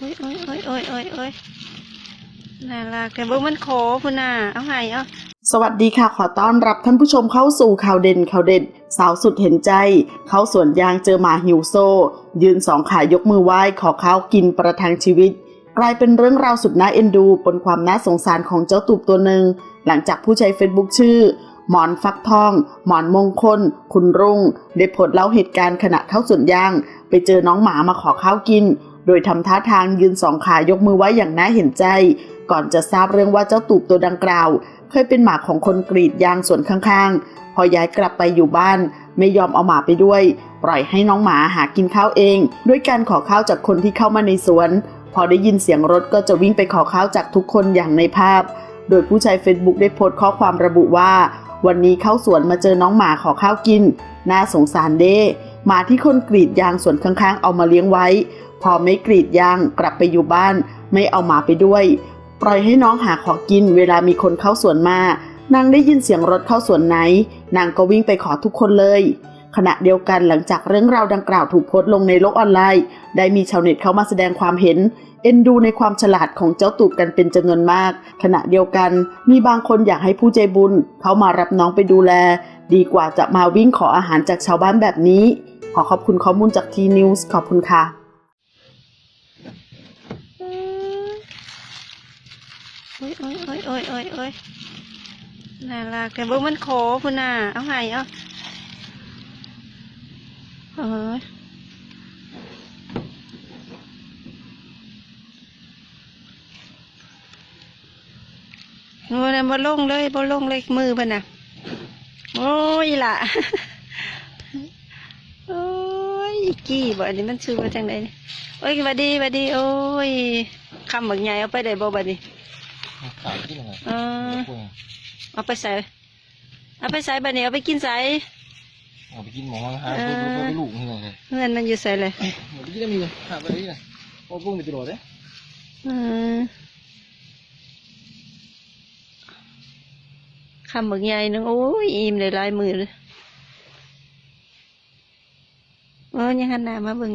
โอ้ยโอ้ยโอ้ยน่ารักแต่เบิ่งมันโขพุ่นน่ะเอาให้เอาสวัสดีค่ะขอต้อนรับท่านผู้ชมเข้าสู่ข่าวเด่นข่าวเด็ดสาวสุดเห็นใจ เข้าสวนยางเจอหมาหิวโซ ยืนสองขายกมือไหว้ขอข้าวกินประทังชีวิต กลายเป็นเรื่องราวสุดน่าเอ็นดูปนความน่าสงสารของเจ้าตูบตัวหนึ่งหลังจากผู้ใช้เฟซบุ๊กชื่อ หมอนฟักทอง หมอนมงคล คุณรุ่ง ได้โพสต์เล่าเหตุการณ์ขณะเข้าสวนยาง ไปเจอน้องหมามาขอข้าวกิน ดยทำท่าทางยืนสองขายกมือไว้อย่างน่าเห็นใจ ก่อนจะทราบเรื่องว่าเจ้าตูบตัวดังกล่าว เคยเป็นหมาของคนกรีดยางสวนข้างๆ พอย้ายกลับไปอยู่บ้าน ไม่ยอมเอาหมาไปด้วย ปล่อยให้น้องหมาหากินข้าวเอง ด้วยการขอข้าวจากคนที่เข้ามาในสวน พอได้ยินเสียงรถก็จะวิ่งไปขอข้าวจากทุกคนอย่างในภาพ โดยผู้ใช้ Facebook ได้โพสต์ข้อความระบุว่า วันนี้เข้าสวนมาเจอน้องหมาขอข้าวกิน น่าสงสารเด้หมาที่คนกรีดยางสวนข้างๆ เอามาเลี้ยงไว้ พอไม่กรีดยางกลับไปอยู่บ้าน ไม่เอาหมาไปด้วย ปล่อยให้น้องหาของกินเวลามีคนเข้าสวนมานางได้ยินเสียงรถเข้าสวนไหน นางก็วิ่งไปขอทุกคนเลย ขณะเดียวกันหลังจากเรื่องราวดังกล่าวถูกโพสต์ลงในโลกออนไลน์ ได้มีชาวเน็ตเข้ามาแสดงความเห็น เอ็นดูในความฉลาดของเจ้าตูบกันเป็นจำนวนมาก ขณะเดียวกันมีบางคนอยากให้ผู้ใจบุญ เขามารับน้องไปดูแล ดีกว่าจะมาวิ่งขออาหารจากชาวบ้านแบบนี้ ขอขอบคุณข้อมูลจากทีนิวส์ขอบคุณค่ะ โอ้ยโอ้ยโอ้ยโอ้ยโอ้ยโอ้ยน่ารักแต่เบิ่งมันโขพุ่นน่ะเอาให้เอาเอ้ยโอ้ยบ่ลงเลยบ่ลงเลยมือเพิ่นน่ะโอ้ยล่ะโอ้ยกี้บ่อันนี้มันชื่อว่าจังไดนี่โอ้ยหวัดดีหวัดดี โอ้ยคำบักใหญ่เอาไปได้บ่บัดนี้ ขายที่ไหนเออเอาไปใส่เอาไปใส่บัดนี้เอาไปกินใส่เอาไปกินหมอมาหาไปไปลูกนี่ไงเงินมันอยู่ใส่เลยเอาไปกินได้มีเลยหาไปได้ไงโอ้พุ่งไปตลอดเลยเออคำบักใหญ่นึงโอ้ยอิ่มเลยลายมือเลยโอ้ยยังหันหน้ามาเบิ่ง